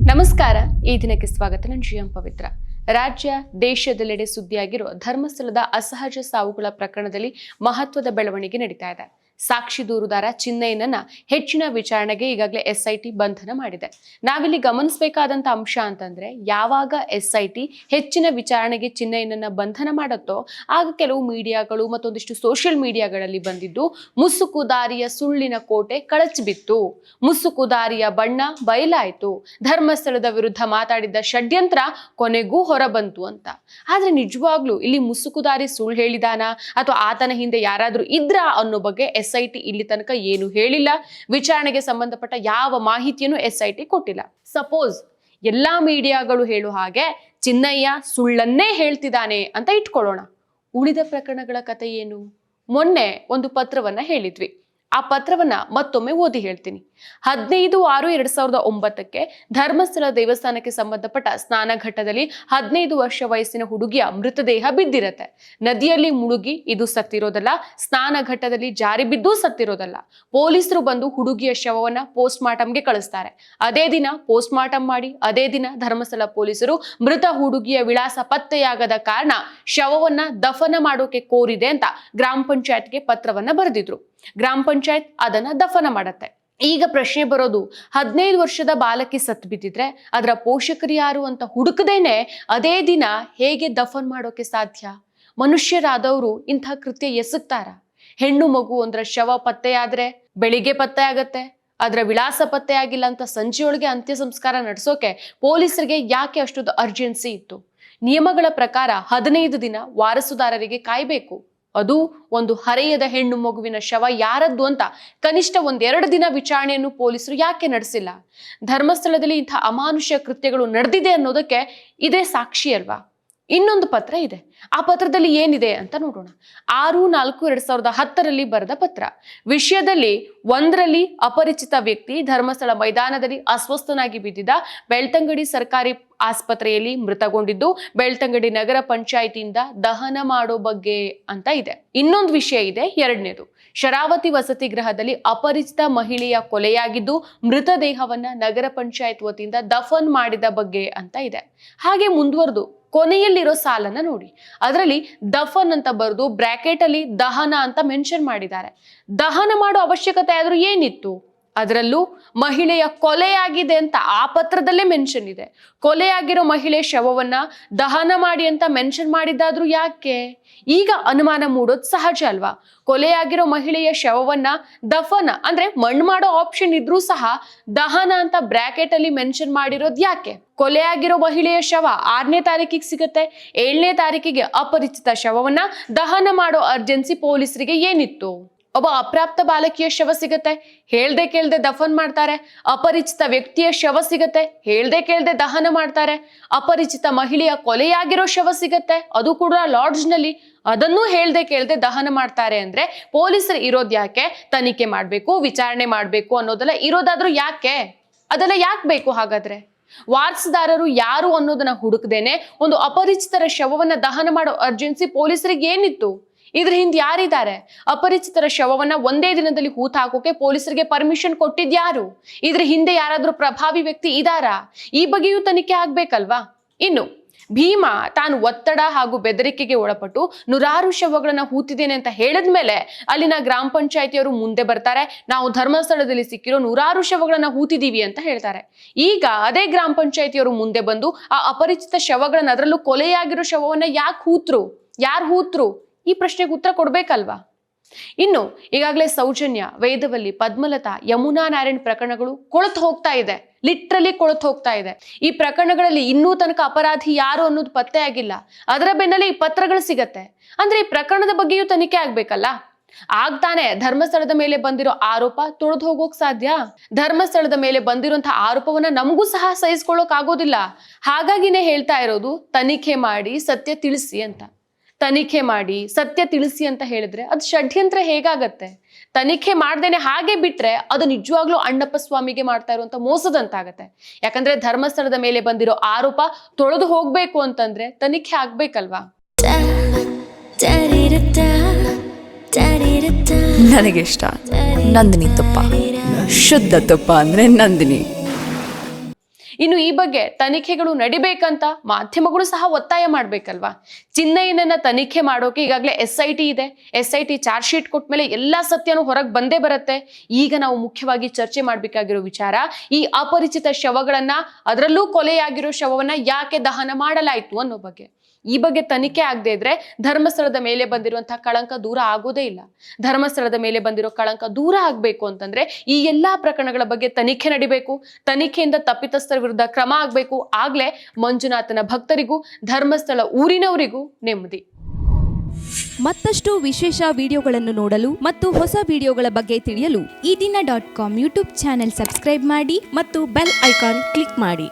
ನಮಸ್ಕಾರ. ಈ ದಿನಕ್ಕೆ ಸ್ವಾಗತ. ನಾನು ಜಿ ಎಂ ಪವಿತ್ರ. ರಾಜ್ಯ, ದೇಶದೆಲ್ಲೆಡೆ ಸುದ್ದಿಯಾಗಿರುವ ಧರ್ಮಸ್ಥಳದ ಅಸಹಜ ಸಾವುಗಳ ಪ್ರಕರಣದಲ್ಲಿ ಮಹತ್ವದ ಬೆಳವಣಿಗೆ ನಡೀತಾ ಇದೆ. ಸಾಕ್ಷಿ ದೂರುದಾರ ಚಿನ್ನಯ್ಯನನ್ನ ಹೆಚ್ಚಿನ ವಿಚಾರಣೆಗೆ ಈಗಾಗಲೇ ಎಸ್ಐಟಿ ಬಂಧನ ಮಾಡಿದೆ. ನಾವಿಲ್ಲಿ ಗಮನಿಸಬೇಕಾದಂತ ಅಂಶ ಅಂತಂದ್ರೆ ಯಾವಾಗ ಎಸ್ಐಟಿ ಹೆಚ್ಚಿನ ವಿಚಾರಣೆಗೆ ಚಿನ್ನಯ್ಯನನ್ನ ಬಂಧನ ಮಾಡುತ್ತೋ, ಆಗ ಕೆಲವು ಮೀಡಿಯಾಗಳು ಮತ್ತೊಂದಿಷ್ಟು ಸೋಷಿಯಲ್ ಮೀಡಿಯಾಗಳಲ್ಲಿ ಬಂದಿದ್ದು ಮುಸುಕುದಾರಿಯ ಸುಳ್ಳಿನ ಕೋಟೆ ಕಳಚಿಬಿತ್ತು ಮುಸುಕುದಾರಿಯ ಬಣ್ಣ ಬಯಲಾಯಿತು. ಧರ್ಮಸ್ಥಳದ ವಿರುದ್ಧ ಮಾತಾಡಿದ್ದ ಷಡ್ಯಂತ್ರ ಕೊನೆಗೂ ಹೊರಬಂತು ಅಂತ. ಆದ್ರೆ ನಿಜವಾಗ್ಲೂ ಇಲ್ಲಿ ಮುಸುಕುದಾರಿ ಸುಳ್ಳು ಹೇಳಿದಾನ? ಅಥವಾ ಆತನ ಹಿಂದೆ ಯಾರಾದ್ರೂ ಇದ್ರ ಅನ್ನೋ ಬಗ್ಗೆ ಐ ಟಿ ಇಲ್ಲಿ ತನಕ ಏನು ಹೇಳಿಲ್ಲ. ವಿಚಾರಣೆಗೆ ಸಂಬಂಧಪಟ್ಟ ಯಾವ ಮಾಹಿತಿಯನ್ನು ಎಸ್ಐಟಿ ಕೊಟ್ಟಿಲ್ಲ. ಸಪೋಸ್ ಎಲ್ಲಾ ಮೀಡಿಯಾಗಳು ಹೇಳು ಹಾಗೆ ಚಿನ್ನಯ್ಯ ಸುಳ್ಳನ್ನೇ ಹೇಳ್ತಿದ್ದಾನೆ ಅಂತ ಇಟ್ಕೊಳ್ಳೋಣ. ಉಳಿದ ಪ್ರಕರಣಗಳ ಕಥೆ ಏನು? ಮೊನ್ನೆ ಒಂದು ಪತ್ರವನ್ನ ಹೇಳಿದ್ವಿ. ಆ ಪತ್ರವನ್ನ ಮತ್ತೊಮ್ಮೆ ಓದಿ ಹೇಳ್ತೀನಿ. ಹದಿನೈದು ಆರು ಎರಡ್ ಸಾವಿರದ ಒಂಬತ್ತಕ್ಕೆ ಧರ್ಮಸ್ಥಳ ದೇವಸ್ಥಾನಕ್ಕೆ ಸಂಬಂಧಪಟ್ಟ ಸ್ನಾನ ಘಟ್ಟದಲ್ಲಿ ಹದಿನೈದು ವರ್ಷ ವಯಸ್ಸಿನ ಹುಡುಗಿಯ ಮೃತದೇಹ ಬಿದ್ದಿರತ್ತೆ. ನದಿಯಲ್ಲಿ ಮುಳುಗಿ ಇದು ಸತ್ತಿರೋದಲ್ಲ, ಸ್ನಾನ ಘಟ್ಟದಲ್ಲಿ ಜಾರಿ ಬಿದ್ದು ಸತ್ತಿರೋದಲ್ಲ. ಪೊಲೀಸರು ಬಂದು ಹುಡುಗಿಯ ಶವವನ್ನ ಪೋಸ್ಟ್ ಮಾರ್ಟಂಗೆ ಕಳಿಸ್ತಾರೆ. ಅದೇ ದಿನ ಪೋಸ್ಟ್ ಮಾರ್ಟಂ ಮಾಡಿ, ಅದೇ ದಿನ ಧರ್ಮಸ್ಥಳ ಪೊಲೀಸರು ಮೃತ ಹುಡುಗಿಯ ವಿಳಾಸ ಪತ್ತೆಯಾಗದ ಕಾರಣ ಶವವನ್ನ ದಫನ ಮಾಡೋಕೆ ಕೋರಿದೆ ಅಂತ ಗ್ರಾಮ ಪಂಚಾಯತ್ಗೆ ಪತ್ರವನ್ನ ಬರೆದಿದ್ರು. ಗ್ರಾಮ ಪಂಚಾಯತ್ ಅದನ್ನ ದಫನ ಮಾಡತ್ತೆ. ಈಗ ಪ್ರಶ್ನೆ ಬರೋದು, ಹದಿನೈದು ವರ್ಷದ ಬಾಲಕಿ ಸತ್ ಬಿದ್ದಿದ್ರೆ ಅದರ ಪೋಷಕರು ಯಾರು ಅಂತ ಹುಡುಕದೇನೆ ಅದೇ ದಿನ ಹೇಗೆ ದಫನ್ ಮಾಡೋಕೆ ಸಾಧ್ಯ? ಮನುಷ್ಯರಾದವರು ಇಂಥ ಕೃತ್ಯ ಎಸಗ್ತಾರ? ಹೆಣ್ಣು ಮಗು ಅಂದ್ರೆ ಶವ ಪತ್ತೆಯಾದ್ರೆ ಬೆಳಿಗ್ಗೆ ಪತ್ತೆ ಆಗತ್ತೆ, ಅದರ ವಿಳಾಸ ಪತ್ತೆ ಆಗಿಲ್ಲ ಅಂತ ಸಂಜೆಯೊಳಗೆ ಅಂತ್ಯ ಸಂಸ್ಕಾರ ನಡೆಸೋಕೆ ಪೊಲೀಸರಿಗೆ ಯಾಕೆ ಅಷ್ಟೊಂದು ಅರ್ಜೆನ್ಸಿ ಇತ್ತು? ನಿಯಮಗಳ ಪ್ರಕಾರ ಹದಿನೈದು ದಿನ ವಾರಸುದಾರರಿಗೆ ಕಾಯ್ಬೇಕು. ಅದು ಒಂದು ಹರೆಯದ ಹೆಣ್ಣು ಮಗುವಿನ ಶವ ಯಾರದ್ದು ಅಂತ ಕನಿಷ್ಠ ಒಂದೆರಡು ದಿನ ವಿಚಾರಣೆಯನ್ನು ಪೊಲೀಸರು ಯಾಕೆ ನಡೆಸಿಲ್ಲ? ಧರ್ಮಸ್ಥಳದಲ್ಲಿ ಇಂಥ ಅಮಾನುಷ್ಯ ಕೃತ್ಯಗಳು ನಡೆದಿದೆ ಅನ್ನೋದಕ್ಕೆ ಇದೇ ಸಾಕ್ಷಿ ಅಲ್ವಾ? ಇನ್ನೊಂದು ಪತ್ರ ಇದೆ. ಆ ಪತ್ರದಲ್ಲಿ ಏನಿದೆ ಅಂತ ನೋಡೋಣ. ಆರು, ನಾಲ್ಕು, ಎರಡ್ ಸಾವಿರದ ಹತ್ತರಲ್ಲಿ ಬರೆದ ಪತ್ರ. ವಿಷಯದಲ್ಲಿ ಒಂದರಲ್ಲಿ ಅಪರಿಚಿತ ವ್ಯಕ್ತಿ ಧರ್ಮಸ್ಥಳ ಮೈದಾನದಲ್ಲಿ ಅಸ್ವಸ್ಥನಾಗಿ ಬಿದ್ದಿದ್ದ ಬೆಳ್ತಂಗಡಿ ಸರ್ಕಾರಿ ಆಸ್ಪತ್ರೆಯಲ್ಲಿ ಮೃತಗೊಂಡಿದ್ದು, ಬೆಳ್ತಂಗಡಿ ನಗರ ಪಂಚಾಯಿತಿಯಿಂದ ದಹನ ಮಾಡೋ ಬಗ್ಗೆ ಅಂತ ಇದೆ. ಇನ್ನೊಂದು ವಿಷಯ ಇದೆ, ಎರಡನೇದು. ಶರಾವತಿ ವಸತಿ ಗೃಹದಲ್ಲಿ ಅಪರಿಚಿತ ಮಹಿಳೆಯ ಕೊಲೆಯಾಗಿದ್ದು, ಮೃತದೇಹವನ್ನ ನಗರ ಪಂಚಾಯತ್ ವತಿಯಿಂದ ದಫನ್ ಮಾಡಿದ ಬಗ್ಗೆ ಅಂತ ಇದೆ. ಹಾಗೆ ಮುಂದುವರೆದು. ಕೊನೆಯಲ್ಲಿರೋ ಸಾಲನ್ನ ನೋಡಿ. ಅದರಲ್ಲಿ ದಫನ್ ಅಂತ ಬರೆದು ಬ್ರಾಕೆಟ್ ಅಲ್ಲಿ ದಹನ ಅಂತ ಮೆನ್ಷನ್ ಮಾಡಿದ್ದಾರೆ. ದಹನ ಮಾಡೋ ಅವಶ್ಯಕತೆ ಆದ್ರೂ ಏನಿತ್ತು? ಅದರಲ್ಲೂ ಮಹಿಳೆಯ ಕೊಲೆಯಾಗಿದೆ ಅಂತ ಆ ಪತ್ರದಲ್ಲೇ ಮೆನ್ಷನ್ ಇದೆ. ಕೊಲೆಯಾಗಿರೋ ಮಹಿಳೆ ಶವವನ್ನ ದಹನ ಮಾಡಿ ಅಂತ ಮೆನ್ಷನ್ ಮಾಡಿದ್ದಾದ್ರೂ ಯಾಕೆ? ಈಗ ಅನುಮಾನ ಮೂಡೋದು ಸಹಜ ಅಲ್ವಾ? ಕೊಲೆಯಾಗಿರೋ ಮಹಿಳೆಯ ಶವವನ್ನ ದಫನ, ಅಂದ್ರೆ ಮಣ್ಣು ಮಾಡೋ ಆಪ್ಷನ್ ಇದ್ರೂ ಸಹ ದಹನ ಅಂತ ಬ್ರಾಕೆಟ್ ಅಲ್ಲಿ ಮೆನ್ಷನ್ ಮಾಡಿರೋದು ಯಾಕೆ? ಕೊಲೆಯಾಗಿರೋ ಮಹಿಳೆಯ ಶವ ಆರನೇ ತಾರೀಕಿಗೆ ಸಿಗುತ್ತೆ, ಏಳನೇ ತಾರೀಕಿಗೆ ಅಪರಿಚಿತ ಶವವನ್ನ ದಹನ ಮಾಡೋ ಅರ್ಜೆನ್ಸಿ ಪೊಲೀಸರಿಗೆ ಏನಿತ್ತು? ಒಬ್ಬ ಅಪ್ರಾಪ್ತ ಬಾಲಕಿಯ ಶವ ಸಿಗತ್ತೆ. ಹೇಳ್ದೆ ಕೇಳ್ದೆ ದಫನ್ ಮಾಡ್ತಾರೆ. ಅಪರಿಚಿತ ವ್ಯಕ್ತಿಯ ಶವ ಸಿಗತ್ತೆ. ಹೇಳ್ದೆ ಕೇಳ್ದೆ ದಹನ ಮಾಡ್ತಾರೆ. ಅಪರಿಚಿತ ಮಹಿಳೆಯ ಕೊಲೆಯಾಗಿರೋ ಶವ ಸಿಗತ್ತೆ. ಅದು ಕೂಡ ಲಾಡ್ಜ್ನಲ್ಲಿ ಅದನ್ನು ಹೇಳ್ದೆ ಕೇಳ್ದೆ ದಹನ ಮಾಡ್ತಾರೆ ಅಂದ್ರೆ ಪೊಲೀಸರು ಇರೋದ್ ಯಾಕೆ? ತನಿಖೆ ಮಾಡ್ಬೇಕು, ವಿಚಾರಣೆ ಮಾಡ್ಬೇಕು ಅನ್ನೋದೆಲ್ಲ ಇರೋದಾದ್ರೂ ಯಾಕೆ? ಅದೆಲ್ಲ ಯಾಕೆ ಬೇಕು ಹಾಗಾದ್ರೆ? ವಾರಸುದಾರರು ಯಾರು ಅನ್ನೋದನ್ನ ಹುಡುಕದೇನೆ ಒಂದು ಅಪರಿಚಿತರ ಶವವನ್ನ ದಹನ ಮಾಡೋ ಅರ್ಜೆನ್ಸಿ ಪೊಲೀಸರಿಗೆ ಏನಿತ್ತು? ಇದ್ರ ಹಿಂದೆ ಯಾರಿದ್ದಾರೆ? ಅಪರಿಚಿತರ ಶವವನ್ನ ಒಂದೇ ದಿನದಲ್ಲಿ ಹೂತ್ ಹಾಕೋಕೆ ಪೊಲೀಸರಿಗೆ ಪರ್ಮಿಷನ್ ಕೊಟ್ಟಿದ್ಯಾರು? ಇದ್ರ ಹಿಂದೆ ಯಾರಾದ್ರೂ ಪ್ರಭಾವಿ ವ್ಯಕ್ತಿ ಇದಾರಾ? ಈ ಬಗ್ಗೆಯೂ ತನಿಖೆ ಆಗ್ಬೇಕಲ್ವಾ? ಇನ್ನು, ಭೀಮ ತಾನು ಒತ್ತಡ ಹಾಗೂ ಬೆದರಿಕೆಗೆ ಒಳಪಟ್ಟು ನೂರಾರು ಶವಗಳನ್ನ ಹೂತಿದ್ದೇನೆ ಅಂತ ಹೇಳಿದ್ಮೇಲೆ ಅಲ್ಲಿನ ಗ್ರಾಮ ಪಂಚಾಯತಿಯವರು ಮುಂದೆ ಬರ್ತಾರೆ. ನಾವು ಧರ್ಮಸ್ಥಳದಲ್ಲಿ ಸಿಕ್ಕಿರೋ ನೂರಾರು ಶವಗಳನ್ನ ಹೂತಿದ್ದೀವಿ ಅಂತ ಹೇಳ್ತಾರೆ. ಈಗ ಅದೇ ಗ್ರಾಮ ಪಂಚಾಯತಿಯವರು ಮುಂದೆ ಬಂದು ಆ ಅಪರಿಚಿತ ಶವಗಳನ್ನ ಅದರಲ್ಲೂ ಕೊಲೆಯಾಗಿರೋ ಶವವನ್ನ ಯಾಕೆ ಹೂತ್ರು? ಯಾರು ಹೂತ್ರು? ಈ ಪ್ರಶ್ನೆಗೆ ಉತ್ತರ ಕೊಡ್ಬೇಕಲ್ವಾ? ಇನ್ನು, ಈಗಾಗಲೇ ಸೌಜನ್ಯ, ವೇದವಲ್ಲಿ, ಪದ್ಮಲತಾ, ಯಮುನಾ ನಾರಾಯಣ್ ಪ್ರಕರಣಗಳು ಕೊಳತು ಹೋಗ್ತಾ ಇದೆ. ಲಿಟ್ರಲಿ ಕೊಳತು ಹೋಗ್ತಾ ಇದೆ. ಈ ಪ್ರಕರಣಗಳಲ್ಲಿ ಇನ್ನೂ ತನಕ ಅಪರಾಧಿ ಯಾರು ಅನ್ನೋದು ಪತ್ತೆ ಆಗಿಲ್ಲ. ಅದರ ಬೆನ್ನಲ್ಲೇ ಈ ಪತ್ರಗಳು ಸಿಗತ್ತೆ. ಅಂದ್ರೆ ಈ ಪ್ರಕರಣದ ಬಗ್ಗೆಯೂ ತನಿಖೆ ಆಗ್ಬೇಕಲ್ಲ? ಆಗ್ತಾನೆ, ಧರ್ಮಸ್ಥಳದ ಮೇಲೆ ಬಂದಿರೋ ಆರೋಪ ತೊಳೆದು ಹೋಗೋಕ್ ಸಾಧ್ಯ? ಧರ್ಮಸ್ಥಳದ ಮೇಲೆ ಬಂದಿರುವಂತಹ ಆರೋಪವನ್ನ ನಮಗೂ ಸಹ ಸಹಿಸ್ಕೊಳ್ಳೋಕ್ ಆಗೋದಿಲ್ಲ. ಹಾಗಾಗಿನೇ ಹೇಳ್ತಾ ಇರೋದು, ತನಿಖೆ ಮಾಡಿ, ಸತ್ಯ ತಿಳಿಸಿ ಅಂತ. ತನಿಖೆ ಮಾಡಿ, ಸತ್ಯ ತಿಳಿಸಿ ಅಂತ ಹೇಳಿದ್ರೆ ಅದು ಷಡ್ಯಂತ್ರ ಹೇಗಾಗತ್ತೆ? ತನಿಖೆ ಮಾಡ್ದೇನೆ ಹಾಗೆ ಬಿಟ್ರೆ ಅದು ನಿಜವಾಗ್ಲೂ ಅಣ್ಣಪ್ಪ ಸ್ವಾಮಿಗೆ ಮಾಡ್ತಾ ಇರುವಂತ ಮೋಸದಂತಾಗತ್ತೆ. ಯಾಕಂದ್ರೆ ಧರ್ಮಸ್ಥಳದ ಮೇಲೆ ಬಂದಿರೋ ಆರೋಪ ತೊಳೆದು ಹೋಗ್ಬೇಕು ಅಂತಂದ್ರೆ ತನಿಖೆ ಆಗ್ಬೇಕಲ್ವಾ? ನನಗಿಷ್ಟ ನಂದಿನಿ ತುಪ್ಪ. ಶುದ್ಧ ತುಪ್ಪ ಅಂದ್ರೆ ನಂದಿನಿ. ಇನ್ನು ಈ ಬಗ್ಗೆ ತನಿಖೆಗಳು ನಡಿಬೇಕಂತ ಮಾಧ್ಯಮಗಳು ಸಹ ಒತ್ತಾಯ ಮಾಡ್ಬೇಕಲ್ವಾ? ಚಿನ್ನಯ್ಯನನ್ನ ತನಿಖೆ ಮಾಡೋಕೆ ಈಗಾಗಲೇ ಎಸ್ ಐ ಟಿ ಇದೆ. S I T charge sheet ಕೊಟ್ಟ ಮೇಲೆ ಎಲ್ಲಾ ಸತ್ಯನೂ ಹೊರಗೆ ಬಂದೇ ಬರುತ್ತೆ. ಈಗ ನಾವು ಮುಖ್ಯವಾಗಿ ಚರ್ಚೆ ಮಾಡಬೇಕಾಗಿರೋ ವಿಚಾರ, ಈ ಅಪರಿಚಿತ ಶವಗಳನ್ನ, ಅದರಲ್ಲೂ ಕೊಲೆಯಾಗಿರೋ ಶವವನ್ನ ಯಾಕೆ ದಹನ ಮಾಡಲಾಯಿತು ಅನ್ನೋ ಬಗ್ಗೆ. ಈ ಬಗ್ಗೆ ತನಿಖೆ ಆಗದೆ ಇದ್ರೆ ಧರ್ಮಸ್ಥಳದ ಮೇಲೆ ಬಂದಿರುವಂತಹ ಕಳಂಕ ದೂರ ಆಗೋದೇ ಇಲ್ಲ. ಧರ್ಮಸ್ಥಳದ ಮೇಲೆ ಬಂದಿರೋ ಕಳಂಕ ದೂರ ಆಗಬೇಕು ಅಂತಂದ್ರೆ ಈ ಎಲ್ಲಾ ಪ್ರಕರಣಗಳ ಬಗ್ಗೆ ತನಿಖೆ ನಡಿಬೇಕು. ತನಿಖೆಯಿಂದ ತಪ್ಪಿತಸ್ಥರ ವಿರುದ್ಧ ಕ್ರಮ ಆಗಬೇಕು. ಆಗ್ಲೇ ಮಂಜುನಾಥನ ಭಕ್ತರಿಗೂ, ಧರ್ಮಸ್ಥಳ ಊರಿನವರಿಗೂ ನೆಮ್ಮದಿ. ಮತ್ತಷ್ಟು ವಿಶೇಷ ವಿಡಿಯೋಗಳನ್ನು ನೋಡಲು ಮತ್ತು ಹೊಸ ವಿಡಿಯೋಗಳ ಬಗ್ಗೆ ತಿಳಿಯಲು Ee Dina dot com YouTube channel subscribe ಮಾಡಿ ಮತ್ತು ಬೆಲ್ ಐಕಾನ್ ಕ್ಲಿಕ್ ಮಾಡಿ.